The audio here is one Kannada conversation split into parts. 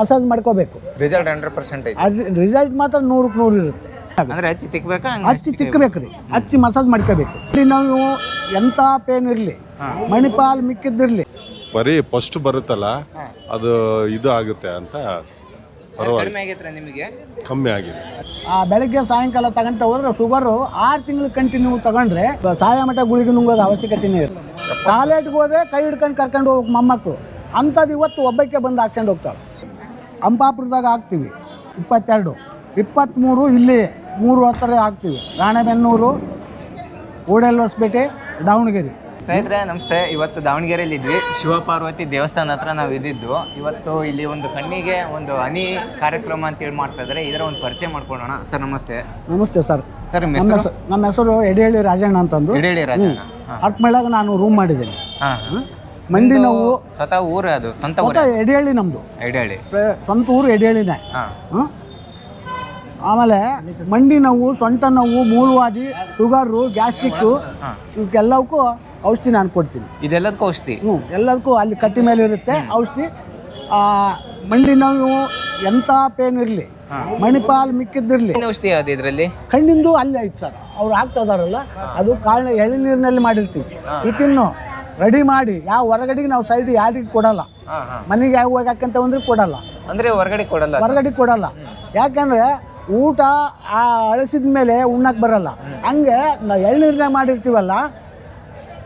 ಮಸಾಜ್ ಮಾಡ್ಕೋಬೇಕು. ರಿಸಲ್ಟ್ ಹಂಡ್ರೆಡ್ ಪರ್ಸೆಂಟ್ ಐತಿ. ಅದು ರಿಸಲ್ಟ್ ಮಾತ್ರ ನೂರಕ್ಕೆ ನೂರು ಇರುತ್ತೆ. ಅಂದ್ರೆ ಹಚ್ಚಿ ತಿಕ್ಬೇಕಾ ಹಚ್ಚಿ ತಿಕ್ಕಬೇಕ್ರಿ ಹಚ್ಚಿ ಮಸಾಜ್ ಮಾಡ್ಕೋಬೇಕು. ಇಲ್ಲಿ ನಾವು ಎಂಥ ಪೇನ್ ಇರಲಿ ಮಣಿಪಾಲ್ ಮಿಕ್ಕಿದ್ದಿರಲಿ. ಬರೀ ಫಸ್ಟ್ ಬರುತ್ತಲ್ಲ ಅದು ಇದು ಆಗುತ್ತೆ ಅಂತ ಪರವಾಗಿಲ್ಲ. ಕಡಿಮೆ ಆಗೈತ್ರ ನಿಮಗೆ? ಕಮ್ಮಿ ಆಗಿದೆ. ಆ ಬೆಳಗ್ಗೆ ಸಾಯಂಕಾಲ ತಗೊಂತ ಹೋದ್ರೆ ಶುಗರು ಆರು ತಿಂಗಳು ಕಂಟಿನ್ಯೂ ತಗೊಂಡ್ರೆ ಸಾಯ ಮಠ ಗುಳಿಗೆ ನುಂಗೋದು ಅವಶ್ಯಕತೆನೇ ಇಲ್ಲ. ಟಾಯ್ಲೆಟ್ಗೆ ಹೋದ್ರೆ ಕೈ ಹಿಡ್ಕೊಂಡು ಕರ್ಕೊಂಡು ಹೋಗ್ಬೇಕು ಮೊಮ್ಮಕ್ಕಳು ಅಂಥದ್ದು ಇವತ್ತು ಒಬ್ಬಕ್ಕೆ ಬಂದು ಹಾಕ್ಸ್ಕೊಂಡು ಹೋಗ್ತಾಳೆ. ಅಂಪಾಪುರದಾಗ ಹಾಕ್ತೀವಿ. ಇಪ್ಪತ್ತೆರಡು. ಇಪ್ಪತ್ತ್ಮೂರು ಇಲ್ಲಿ ಮೂರು ಹತ್ತಿರ ಹಾಕ್ತೀವಿ. ರಾಣೆಬೆನ್ನೂರು ಓಡೆಲ್ ಹೊಸಪೇಟೆ ದಾವಣಗೆರೆ. ಸ್ನೇಹಿತರೆ ನಮಸ್ತೆ. ಇವತ್ತು ದಾವಣಗೆರೆಯಲ್ಲಿ ಇದ್ವಿ. ಶಿವಪಾರ್ವತಿ ದೇವಸ್ಥಾನ ಹತ್ರ ನಾವು ಇದ್ದಿದ್ದು. ಇವತ್ತು ಇಲ್ಲಿ ಒಂದು ಕಣ್ಣಿಗೆ ಒಂದು ಹನಿ ಕಾರ್ಯಕ್ರಮ ಅಂತ ಹೇಳಿ ಮಾಡ್ತಾ ಇದ್ದಾರೆ. ಇದರ ಒಂದು ಪರಿಚಯ ಮಾಡ್ಕೊಳ್ಳೋಣ. ಸರ್ ನಮಸ್ತೆ. ನಮಸ್ತೆ ಸರ್. ಸರ್ ನಿಮ್ಮ ಹೆಸರು? ನಮ್ಮ ಹೆಸರು ಎಡೆಹಳ್ಳಿ ರಾಜಣ್ಣ ಅಂತಂದು. ಇಡೇಳಿ ರಾಜಣ್ಣ. ಅಟ್ಮೇಳಾಗ ನಾನು ರೂಮ್ ಮಾಡಿದ್ದೇನೆ. ಹಾ. ಮಂಡಿ ನೋವು. ಸ್ವತಃ ಊರು ಅದು ಸ್ವಂತ ಊರು? ಸ್ವತಃ ಎಡೆಹಳ್ಳಿ. ನಮ್ಮದು ಸ್ವಂತ ಊರು ಎಡೆಹಳ್ಳಿನೇ. ಹಾ? ಆಮೇಲೆ ಮಂಡಿ ನೋವು ಸೊಂಟ ನೋವು ಮೂಲವಾದಿ ಶುಗರು ಗ್ಯಾಸ್ಟ್ರಿಕ್ಕು. ಇವಕ್ಕೆಲ್ಲವಕ್ಕೂ ಔಷಧಿ ನಾನು ಕೊಡ್ತೀನಿ. ಇದೆಲ್ಲದಕ್ಕೂ ಔಷಧಿ? ಹ್ಞೂ ಎಲ್ಲದಕ್ಕೂ ಅಲ್ಲಿ ಕಟ್ಟಿ ಮೇಲೆ ಇರುತ್ತೆ ಔಷಧಿ. ಆ, ಮಂಡಿ ನೋವು ಎಂಥ ಪೇನ್ ಇರಲಿ ಮಣಿಪಾಲ್ ಮಿಕ್ಕಿದ್ದಿರಲಿ. ಏನು ಔಷಧಿ ಯಾವ್ದು ಇದರಲ್ಲಿ? ಕಣ್ಣಿಂದು ಅಲ್ಲಿ ಐತೆ ಸರ್. ಅವ್ರು ಹಾಕ್ತಾ ಇದಾರಲ್ಲ ಅದು ಎಳೆ ನೀರಿನಲ್ಲಿ ಮಾಡಿರ್ತೀವಿ. ಇತಿನ್ನು ರೆಡಿ ಮಾಡಿ ಯಾವ ಹೊರಗಡೆಗೆ ನಾವು ಸೈಡ್ ಯಾರಿಗೆ ಕೊಡಲ್ಲ. ಮನೆಗೆ ಯಾವ ಹೋಗಕ್ಕಂತ ಒಂದ್ರೆ ಅಂದ್ರೆ ಕೊಡಲ್ಲ. ಅಂದ್ರೆ ಹೊರಗಡೆ ಕೊಡಲ್ಲ ಹೊರಗಡೆ ಕೊಡಲ್ಲ. ಯಾಕಂದ್ರೆ ಊಟ ಆ ಅಳಿಸಿದ ಮೇಲೆ ಉಣ್ಣಕ್ಕೆ ಬರಲ್ಲ. ಹಂಗೆ ನಾವು ಎಳ್ನೀರನ್ನ ಮಾಡಿರ್ತೀವಲ್ಲ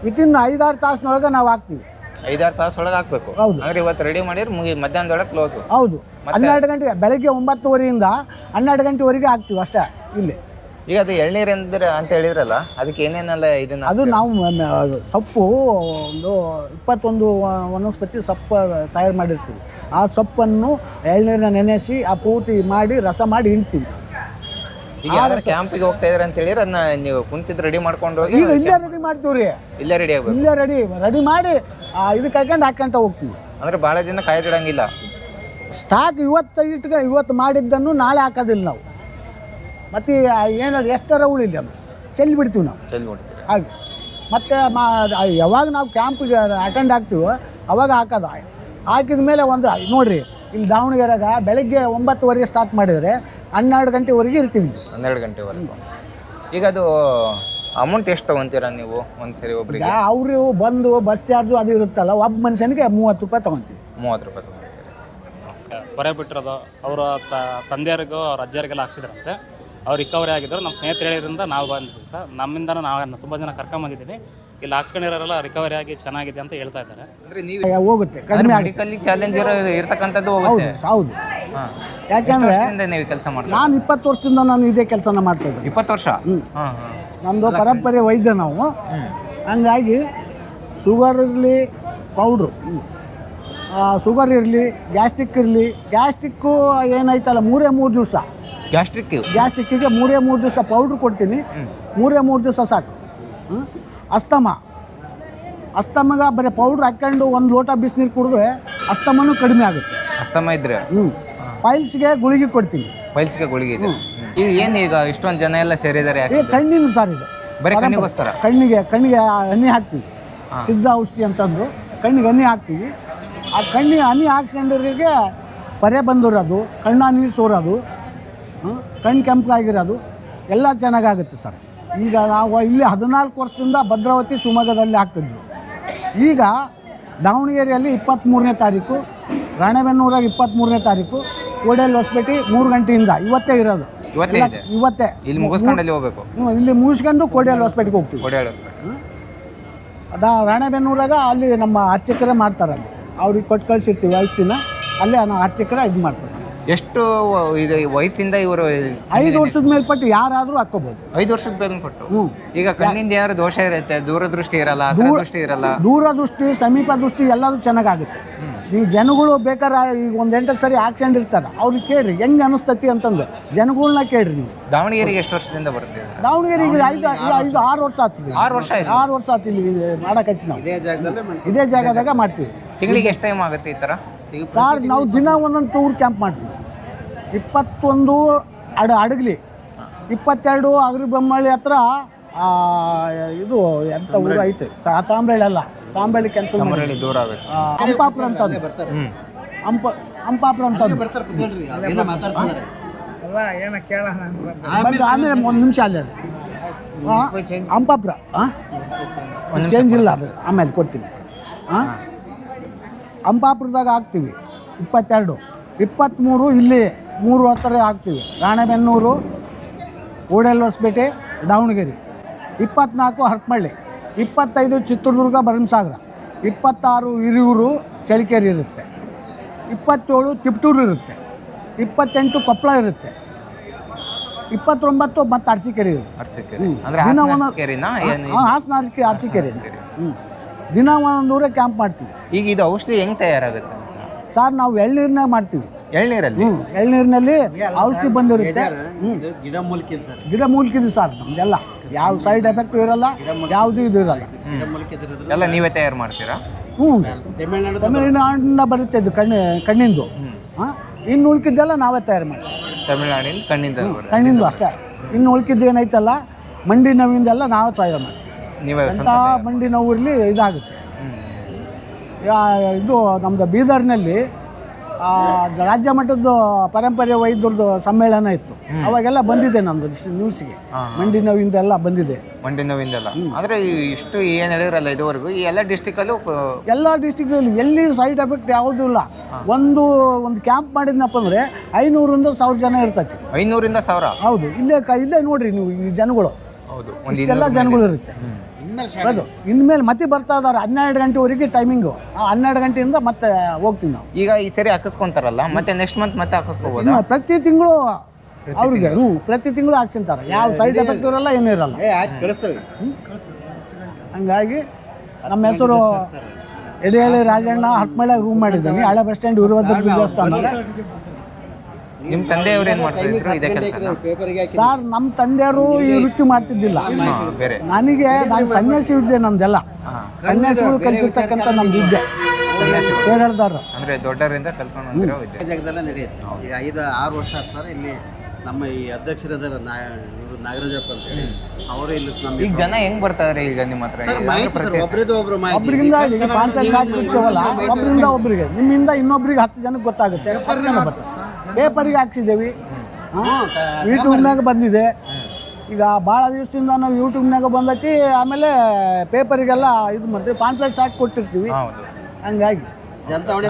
ವಿತಿನ್ ಐದಾರು ತಾಸಿನೊಳಗೆ ನಾವು ಹಾಕ್ತೀವಿ. ಐದಾರು ತಾಸು ಒಳಗೆ ಹಾಕ್ಬೇಕು. ಹೌದು. ಅಂದ್ರೆ ಇವತ್ತು ರೆಡಿ ಮಾಡಿದ್ರೆ ಮುಗಿ ಮಧ್ಯಾಹ್ನದೊಳಗೆ ಕ್ಲೋಸ್ ಹೌದು. ಹನ್ನೆರಡು ಗಂಟೆ ಬೆಳಗ್ಗೆ ಒಂಬತ್ತುವರೆಯಿಂದ ಹನ್ನೆರಡು ಗಂಟೆವರೆಗೆ ಹಾಕ್ತೀವಿ ಅಷ್ಟೇ ಇಲ್ಲಿ. ಈಗ ಅದು ಎಳ್ನೀರು ಎಂದ್ರೆ ಅಂತ ಹೇಳಿದ್ರಲ್ಲ ಅದಕ್ಕೆ ಏನೇನೆಲ್ಲ ಇದನ್ನ ಅದು ನಾವು ಮ- ಮ- ಸೊಪ್ಪು ಒಂದು ಇಪ್ಪತ್ತೊಂದು ವ- ವನಸ್ಪತಿ ಸೊಪ್ಪು ತಯಾರು ಮಾಡಿರ್ತೀವಿ. ಆ ಸೊಪ್ಪನ್ನು ಎಳ್ನೀರನ್ನ ನೆನೆಸಿ ಆ ಪೂರ್ತಿ ಮಾಡಿ ರಸ ಮಾಡಿ ಹಿಂಡ್ತೀವಿ ಈಗ ಯಾರು ಕ್ಯಾಂಪಿಗೆ ಹೋಗ್ತಾ ಇದ್ರ ಅಂತ ಹೇಳಿದ್ರೆ ಅದನ್ನ ನೀವು ಕುಂತಿದ್ದು ರೆಡಿ ಮಾಡ್ಕೊಂಡು ಹೋಗಿ ಈಗ ಇಲ್ಲೇ ರೆಡಿ ಮಾಡ್ತೀವಿ ರೀ ಇಲ್ಲೇ ರೆಡಿ ಆಗ್ಬೇಕು. ಇಲ್ಲೇ ರೆಡಿ ರೆಡಿ ಮಾಡಿ ಆ, ಇದಕ್ಕೆ ಹಾಕೊಂಡು ಹಾಕ್ಕಂತ ಹೋಗ್ತೀವಿ. ಅಂದ್ರೆ ಬಹಳ ದಿನ ಕಾಯ್ದಿಡಂಗಿಲ್ಲ. ಸ್ಟಾಕ್ ಇವತ್ತು ಇಟ್ಕ ಇವತ್ತು ಮಾಡಿದ್ದನ್ನು ನಾಳೆ ಹಾಕೋದಿಲ್ಲ ನಾವು. ಮತ್ತು ಏನಾದ್ರು ಎಷ್ಟರ ಉಳಿಲಿ ಅದು? ಚೆಲ್ಲಿ ಬಿಡ್ತೀವಿ ನಾವು. ಹಾಗೆ. ಮತ್ತು ಮಾ ಯಾವಾಗ ನಾವು ಕ್ಯಾಂಪಿಗೆ ಅಟೆಂಡ್ ಆಗ್ತೀವೋ ಅವಾಗ ಹಾಕೋದು. ಹಾಕಿದ ಮೇಲೆ ಒಂದು ನೋಡಿರಿ ಇಲ್ಲಿ ದಾವಣಗೆರೆಗ ಬೆಳಗ್ಗೆ ಒಂಬತ್ತುವರೆಗೆ ಸ್ಟಾರ್ಟ್ ಮಾಡಿದರೆ ಹನ್ನೆರಡು ಗಂಟೆವರೆಗೆ ಇರ್ತೀವಿ ಹನ್ನೆರಡು ಗಂಟೆವರೆಗೂ. ಈಗ ಅದು ಅಮೌಂಟ್ ಎಷ್ಟು ತೊಗೊತೀರಾ ನೀವು ಒಂದು ಸರಿ ಒಬ್ಬರಿಗೆ ಅವರು ಬಂದು ಬಸ್ ಚಾರ್ಜು ಅದು ಇರುತ್ತಲ್ಲ ಒಬ್ಬ ಮನುಷ್ಯನಿಗೆ ಮೂವತ್ತು ರೂಪಾಯಿ ತೊಗೊತೀವಿ. ಮೂವತ್ತು ರೂಪಾಯಿ ತಗೊಂತೀರಿ? ಹೊರೆ ಬಿಟ್ಟಿರೋದು ಅವರ ತಂದೆಯರಿಗೂ ಅವ್ರ ಅಜ್ಜರಿಗೆಲ್ಲ ಹಾಕ್ಸಿದ್ರಂತೆ. ಅವ್ರು ರಿಕವರಿ ಆಗಿದ್ರು. ನಮ್ಮ ಸ್ನೇಹಿತರು ಹೇಳಿದ್ರಿಂದ ನಾವು ಬಂದಿದ್ವಿ ಸರ್. ನಮ್ಮಿಂದ ನಾವು ತುಂಬ ಜನ ಕರ್ಕೊಂಬಂದಿದ್ದೀವಿ ಇಲ್ಲಿ ಹಾಕ್ಸ್ಕೊಂಡಿರೋರೆಲ್ಲ ರಿಕವರಿ ಆಗಿ ಚೆನ್ನಾಗಿದೆ ಅಂತ ಹೇಳ್ತಾ ಇದ್ದಾರೆ. ಅಂದ್ರೆ ನೀವು ಹೋಗುತ್ತೆ. ಕಡಿಮೆ ಅಡಿಕಲ್ಲಿ ಮೆಡಿಕಲ್ ಚಾಲೆಂಜ್ ಇರೋ ಇರ್ತಕ್ಕಂಥದ್ದು ಹೌದು ಹೋಗುತ್ತೆ. ಹೌದು ಹಾ. ಯಾಕಂದ್ರೆ ನೀವು ಕೆಲಸ ಮಾಡ್ತೀರಾ ನಾನು ಇಪ್ಪತ್ತು ವರ್ಷದಿಂದ ನಾನು ಇದೇ ಕೆಲಸನ ಮಾಡ್ತಾ ಇದ್ದೀನಿ. ಇಪ್ಪತ್ತು ವರ್ಷ? ಹ್ಮ್. ಹಾ ಹಾ. ನಮ್ಮದು ಪರಂಪರೆ ವೈದ್ಯ ನಾವು. ಹಂಗಾಗಿ ಶುಗರ್ ಇರಲಿ ಪೌಡ್ರು ಶುಗರ್ ಇರಲಿ ಗ್ಯಾಸ್ಟ್ರಿಕ್ ಇರಲಿ. ಗ್ಯಾಸ್ಟ್ರಿಕ್ಕು ಏನೈತಲ್ಲ ಮೂರೇ ಮೂರು ದಿವಸ. ಗ್ಯಾಸ್ಟ್ರಿಕ್ ಗ್ಯಾಸ್ಟ್ರಿಕ್ಕಿಗೆ ಮೂರೇ ಮೂರು ದಿವಸ ಪೌಡ್ರ್ ಕೊಡ್ತೀನಿ. ಮೂರೇ ಮೂರು ದಿವಸ ಸಾಕು? ಅಸ್ತಮ. ಅಸ್ತಮಗ ಬರೀ ಪೌಡ್ರ್ ಹಾಕ್ಕೊಂಡು ಒಂದು ಲೋಟ ಬಿಸಿನೀರು ಕುಡಿದ್ರೆ ಅಸ್ತಮನೂ ಕಡಿಮೆ ಆಗುತ್ತೆ. ಅಸ್ತಮ ಇದ್ರೆ? ಹ್ಞೂ ಫೈಲ್ಸ್ಗೆ ಗುಳಿಗೆ ಕೊಡ್ತೀನಿ. ಫೈಲ್ಸ್ಗೆ ಗುಳಿಗೆ ಇದೆ. ಈಗ ಏನು ಈಗ ಇಷ್ಟೊಂದು ಜನ ಎಲ್ಲ ಸೇರಿದ್ದಾರೆ ಕಣ್ಣಿನ ಸಾರ್ ಇದು. ಬರೀ ಕಣ್ಣಿಗೋಸ್ಕರ? ಕಣ್ಣಿಗೆ ಕಣ್ಣಿಗೆ ಹನಿ ಹಾಕ್ತೀವಿ. ಸಿದ್ಧ ಔಷಧಿ ಅಂತಂದು ಕಣ್ಣಿಗೆ ಹನಿ ಹಾಕ್ತೀವಿ. ಆ ಕಣ್ಣಿಗೆ ಹನಿ ಹಾಕ್ಸ್ಕೊಂಡವ್ರಿಗೆ ಪರೆ ಬಂದಿರೋದು. ಕಣ್ಣ ನೀರು ಸೋರೋದು? ಕಣ್ಣು ಕೆಂಪಾಗಿರೋದು. ಎಲ್ಲ ಚೆನ್ನಾಗಾಗುತ್ತೆ ಸರ್. ಈಗ ನಾವು ಇಲ್ಲಿ ಹದಿನಾಲ್ಕು ವರ್ಷದಿಂದ ಭದ್ರಾವತಿ ಶಿವಮೊಗ್ಗದಲ್ಲಿ ಹಾಕ್ತಿದ್ವಿ ಈಗ ದಾವಣಗೆರೆಯಲ್ಲಿ ಇಪ್ಪತ್ತ್ಮೂರನೇ ತಾರೀಕು ರಾಣೆಬೆನ್ನೂರಾಗ ಇಪ್ಪತ್ತ್ಮೂರನೇ ತಾರೀಕು ಕೋಡೇಲ್ ಹೊಸಪೇಟೆ ಮೂರು ಗಂಟೆಯಿಂದ. ಇವತ್ತೇ ಇರೋದು. ಇವತ್ತೇ ಇಲ್ಲಿ ಮುಗಿಸ್ಕೊಂಡು ಹೋಗಬೇಕು. ಇಲ್ಲಿ ಮುಗಿಸ್ಕೊಂಡು ಕೋಡೇಲ್ ಹೊಸಪೇಟೆಗೆ ಹೋಗ್ತೀವಿ. ಕೊಡಿಯಾಳ ಅದ ರಾಣೆಬೆನ್ನೂರಾಗ ಅಲ್ಲಿ ನಮ್ಮ ಅರ್ಚಕರೇ ಮಾಡ್ತಾರೆ ಅಲ್ಲಿ. ಅವ್ರಿಗೆ ಕೊಟ್ಟು ಕಳಿಸಿರ್ತೀವಿ ಔಷಧಿನ ಅಲ್ಲೇ ನಾವು ಅರ್ಚಕರ ಇದು ಮಾಡ್ತಾರೆ. ಎಷ್ಟು ಇದು ವಯಸ್ಸಿಂದ ಇವರು ಐದು ವರ್ಷದ ಮೇಲ್ಪಟ್ಟು ಯಾರಾದರೂ ಹಾಕೋಬಹುದು ಐದು ವರ್ಷದ ಮೇಲ್ಪಟ್ಟು ಕೊಟ್ಟು. ಹ್ಞೂ ಈಗ ಕಣ್ಣಿಂದ ಯಾರು ದೋಷ ಇರುತ್ತೆ? ದೂರದೃಷ್ಟಿ ಇರಲ್ಲ ದೂರದೃಷ್ಟಿ ಇರಲ್ಲ. ದೂರದೃಷ್ಟಿ ಸಮೀಪ ದೃಷ್ಟಿ ಎಲ್ಲದೂ ಚೆನ್ನಾಗಾಗುತ್ತೆ ಈ ಜನಗಳು ಬೇಕಾರ ಈಗ ಒಂದು ಎಂಟು ಸರಿ ಹಾಕ್ಸ್ಕೊಂಡಿರ್ತಾರೆ ಅವ್ರಿಗೆ ಕೇಳ್ರಿ ಹೆಂಗೆ ಅನಿಸ್ತತಿ ಅಂತಂದು. ಜನಗಳನ್ನ ಕೇಳ್ರಿ ನೀವು. ದಾವಣಗೆರೆಗೆ ಎಷ್ಟು ವರ್ಷದಿಂದ ಬರ್ತೀವಿ ದಾವಣಗೆರೆಗೆ ಐದು ಐದು ಆರು ವರ್ಷ ಆಗ್ತದೆ. ಆರು ವರ್ಷ ಆಯ್ತು? ಆರು ವರ್ಷ ಆತು ಇಲ್ಲಿ ಮಾಡಕ್ಕೆ ಹಚ್ಚಿ ನಾವು. ಇದೇ ಜಾಗದಾಗ ಮಾಡ್ತೀವಿ. ತಿಂಗಳಿಗೆ ಎಷ್ಟು ಟೈಮ್ ಆಗುತ್ತೆ ಈ ತರ ಸರ್ ನಾವು ದಿನ ಒಂದೊಂದು ಟೂರ್ ಕ್ಯಾಂಪ್ ಮಾಡ್ತೀವಿ. ಇಪ್ಪತ್ತೊಂದು ಅಡ ಅಡಗಲಿ. ಇಪ್ಪತ್ತೆರಡು ಅಗ್ರಿ ಬೊಮ್ಮಳ್ಳಿ ಹತ್ರ ಆ, ಇದು ಎಂತ ಊರು ಐತೆ? ತಾ- ಅಲ್ಲ. ಕ್ಯಾನ್ಸಲ್ ಮಾಡಿ. ದೂರ ಆಗುತ್ತೆ. ಅಂಪಾಪುರ ಅಂತ ಅಂಪ ಹಂಪಾಪುರ ಅಂತ ಬಂದು. ಆಮೇಲೆ ಒಂದು ನಿಮಿಷ ಅಲ್ಲೇ ಹಂಪಾಪುರ ಚೇಂಜ್ ಇಲ್ಲ ಅದು. ಆಮೇಲೆ ಕೊಡ್ತೀನಿ. ಹಾಂ. ಹಂಪಾಪುರದಾಗ ಹಾಕ್ತೀವಿ. ಇಪ್ಪತ್ತೆರಡು. ಇಪ್ಪತ್ತ್ಮೂರು ಇಲ್ಲಿ. ಮೂರು ಹತ್ತಿರ ಹಾಕ್ತೀವಿ ರಾಣೆಬೆನ್ನೂರು ಓಡೆಲ್ ಹೊಸಪೇಟೆ ದಾವಣಗೆರೆ. ಇಪ್ಪತ್ನಾಲ್ಕು ಹರಪಳ್ಳಿ ಇಪ್ಪತ್ತೈದು ಚಿತ್ರದುರ್ಗ ಭರಮಸಾಗರ. ಇಪ್ಪತ್ತಾರು ಹಿರಿಯೂರು ಚಳಿಕೇರಿ ಇರುತ್ತೆ. ಇಪ್ಪತ್ತೇಳು ತಿಪ್ಟೂರು ಇರುತ್ತೆ. ಇಪ್ಪತ್ತೆಂಟು ಕೊಪ್ಪಳ ಇರುತ್ತೆ. ಇಪ್ಪತ್ತೊಂಬತ್ತು ಮತ್ತು ಅರಸಿಕೆರೆ ಇರುತ್ತೆ. ಅರ್ಸಿಕೆರೆ. ಅಂದ್ರೆ ದಿನ ಹಾಸನ ಒಂದೊಂದು- ಅರಸೀಕೆರೆನಾ? ಏನು ಹಾಂ ಹಾಸನ ಅರಸಿ ಅರಸೀಕೆರೆ ಹ್ಞೂ ದಿನ ಒಂದೊಂದು ಕ್ಯಾಂಪ್ ಮಾಡ್ತೀವಿ. ಈಗ ಇದು ಔಷಧಿ ಹೆಂಗೆ ತಯಾರಾಗುತ್ತೆ ಸರ್ ನಾವು ಎಳ್ನೀರನ್ನೇ ಮಾಡ್ತೀವಿ. ಎಳ್ನೀರಲ್ಲಿ? ಎಳ್ನೀರಿನಲ್ಲಿ ಔಷಧಿ ಬಂದಿರುತ್ತೆ. ಗಿಡ ಮೂಲಿಕೆ ಸರ್. ಗಿಡ ಸರ್ ನಮ್ದೆಲ್ಲ ಯಾವ ಸೈಡ್ ಎಫೆಕ್ಟ್ ಇರಲ್ಲ ಯಾವುದು ಇದು ಇರಲ್ಲ. ಎಲ್ಲ ನೀವೇ ತಯಾರು ಮಾಡ್ತೀರಾ? ಹ್ಞೂ. ತಮಿಳ್ನಾಡು ತಮಿಳುನಾಡಿನ ಬರುತ್ತೆ ಇದು ಕಣ್ಣು ಕಣ್ಣಿಂದು. ಹಾಂ? ಇನ್ನು ಉಳ್ಕಿದ್ದೆಲ್ಲ ನಾವೇ ತಯಾರು ಮಾಡ್ತೀವಿ. ತಮಿಳುನಾಡಿನ ಕಣ್ಣಿಂದ. ಕಣ್ಣಿಂದು ಅಷ್ಟೇ. ಇನ್ನು ಉಳ್ಕಿದ್ದು ಏನೈತಲ್ಲ ಮಂಡಿ ನೋವಿಂದೆಲ್ಲ ನಾವೇ ತಯಾರು ಮಾಡ್ತೀವಿ. ನೀವೇ ಎಂಥ ಮಂಡಿ ನೋವು ಇರಲಿ ಇದಾಗುತ್ತೆ. ಇದು ನಮ್ದು ಬೀದರ್ನಲ್ಲಿ ಆ, ರಾಜ್ಯ ಮಟ್ಟದ ಪರಂಪರೆ ವೈದ್ಯರದ್ದು ಸಮ್ಮೇಳನ ಇತ್ತು. ಅವಾಗೆಲ್ಲ ಬಂದಿದೆ ನಮ್ದು ನ್ಯೂಸ್ಗೆ ಮಂಡಿ ಮಂಡಿ ನೋವಿಂದೆಲ್ಲ ಬಂದಿದೆ. ಮಂಡಿ ನೋವಿಂದೆಲ್ಲ. ಅಂದ್ರೆ ಇಷ್ಟು ಏನ್ ಹೇಳಿರಲ್ಲ ಇದುವರೆಗೂ ಈ ಎಲ್ಲ ಡಿಸ್ಟಿಕ್ ಅಲ್ಲೂ ಎಲ್ಲ ಡಿಸ್ಟಿಕ್ ಎಲ್ಲಿ ಸೈಡ್ ಎಫೆಕ್ಟ್ ಯಾವುದೂ ಇಲ್ಲ. ಒಂದು ಒಂದು ಕ್ಯಾಂಪ್ ಮಾಡಿದ್ನಪ್ಪ ಅಂದ್ರೆ ಐನೂರಿಂದ ಸಾವಿರ ಜನ ಇರ್ತೈತಿ. ಐನೂರಿಂದ ಸಾವಿರ? ಹೌದು. ಇಲ್ಲೇ ಇಲ್ಲೇ ನೋಡ್ರಿ ನೀವು ಈ ಜನಗಳು. ಹೌದು. ಇಷ್ಟೆಲ್ಲ ಜನಗಳು ಇರುತ್ತೆ. ಅದು ಇನ್ಮೇಲೆ ಮತ್ತೆ ಬರ್ತಾ ಇದಾರೆ ಹನ್ನೆರಡು ಗಂಟೆವರೆಗೆ ಟೈಮಿಂಗು ಹನ್ನೆರಡು ಗಂಟೆಯಿಂದ ಮತ್ತೆ ಹೋಗ್ತೀವಿ ನಾವು. ಈಗ ಈ ಸರಿ ಹಾಕಿಸ್ಕೊಂತಾರಲ್ಲ ಮತ್ತೆ ನೆಕ್ಸ್ಟ್ ಮಂತ್ ಮತ್ತೆ ಹಾಕಿಸ್ಕೋಬೋದು? ಇನ್ನು ಪ್ರತಿ ತಿಂಗಳು ಅವ್ರಿಗೆ ಹ್ಞೂ ಪ್ರತಿ ತಿಂಗಳು ಹಾಕ್ಸಿಂತಾರೆ ಯಾವ ಸೈಡ್ ಎಫೆಕ್ಟ್ ಇರಲ್ಲ ಏನೂ ಇರಲ್ಲ. ಏ ಆಯ್ತು ಕಳಿಸ್ತೇವೆ. ಹಂಗಾಗಿ ನಮ್ಮ ಹೆಸರು ಎಡೆಹಳ್ಳಿ ರಾಜಣ್ಣ ಹಟ್ಮಳೆ ರೂಮ್ ಮಾಡಿದ್ದೀನಿ. ಹಳೆ ಬಸ್ ಸ್ಟ್ಯಾಂಡ್ ವೀರಭದ್ರ ದೇವಸ್ಥಾನ. ನಿಮ್ ತಂದೆಯವ್ರು ಏನ್ ಮಾಡ್ತಾ ಇದ್ರು? ಇದೇ ಕೆಲಸ ಸರ್ ನಮ್ಮ ತಂದೆಯವರು ಈ ವೃತ್ತಿ ಮಾಡ್ತಿದ್ದಿಲ್ಲ. ಬೇರೆ. ನನಗೆ ನಾನು ಸನ್ಯಾಸಿ ವಿದ್ಯೆ ನಮ್ದೆಲ್ಲ. ಸನ್ಯಾಸಿಗಳು ಕಲಿಸಿರ್ತಕ್ಕಂಥ ನಮ್ದು ವಿದ್ಯೆ. ಹೇಳ್ದಾರ ಅಂದ್ರೆ ದೊಡ್ಡರಿಂದ ಕಲ್ತ್ಕೊಂಡು ಬಂದಿರೋ ವಿದ್ಯೆ. ಜಾಗದಲ್ಲೇ ನಡೆಯುತ್ತೆ. ಈಗ ಐದು ಆರು ವರ್ಷ ಆಗ್ತಾರೆ ಇಲ್ಲಿ ನಮ್ಮ ಈ ಅಧ್ಯಕ್ಷರಾದ ಇವರು ನಾಗರಾಜಪ್ಪ ಅಂತ ಹೇಳಿ ಅವರು ಇಲ್ಲಿ ಈಗ ಜನ ಹೆಂಗ್ ಬರ್ತಾರೆ ಈಗ ನಿಮ್ಮ ಹತ್ರ? ಒಬ್ರು ಒಬ್ರಿಗಿಂದ ಈಗ ಕಾಂಟ್ಯಾಕ್ಟ್ ಒಬ್ಬರಿಂದ ಒಬ್ಬರಿಗೆ ನಿಮ್ಮಿಂದ ಇನ್ನೊಬ್ಬರಿಗೆ ಹತ್ತು ಜನಕ್ಕೆ ಗೊತ್ತಾಗುತ್ತೆ. ಹತ್ತು ಜನ ಬರ್ತಾರೆ. ಪೇಪರಿಗೆ ಹಾಕ್ಸಿದ್ದೇವೆ. ಯೂಟ್ಯೂಬ್ನಾಗ ಬಂದಿದೆ. ಈಗ ಭಾಳ ದಿವಸದಿಂದ ನಾವು ಯೂಟ್ಯೂಬ್ನಾಗ ಬಂದೈತಿ ಆಮೇಲೆ ಪೇಪರಿಗೆಲ್ಲ ಇದು ಮಾಡ್ತೀವಿ ಪಾಂಪ್ಲೆಟ್ಸ್ ಹಾಕಿ ಕೊಟ್ಟಿರ್ತೀವಿ. ಹೌದು. ಹಂಗಾಗಿ.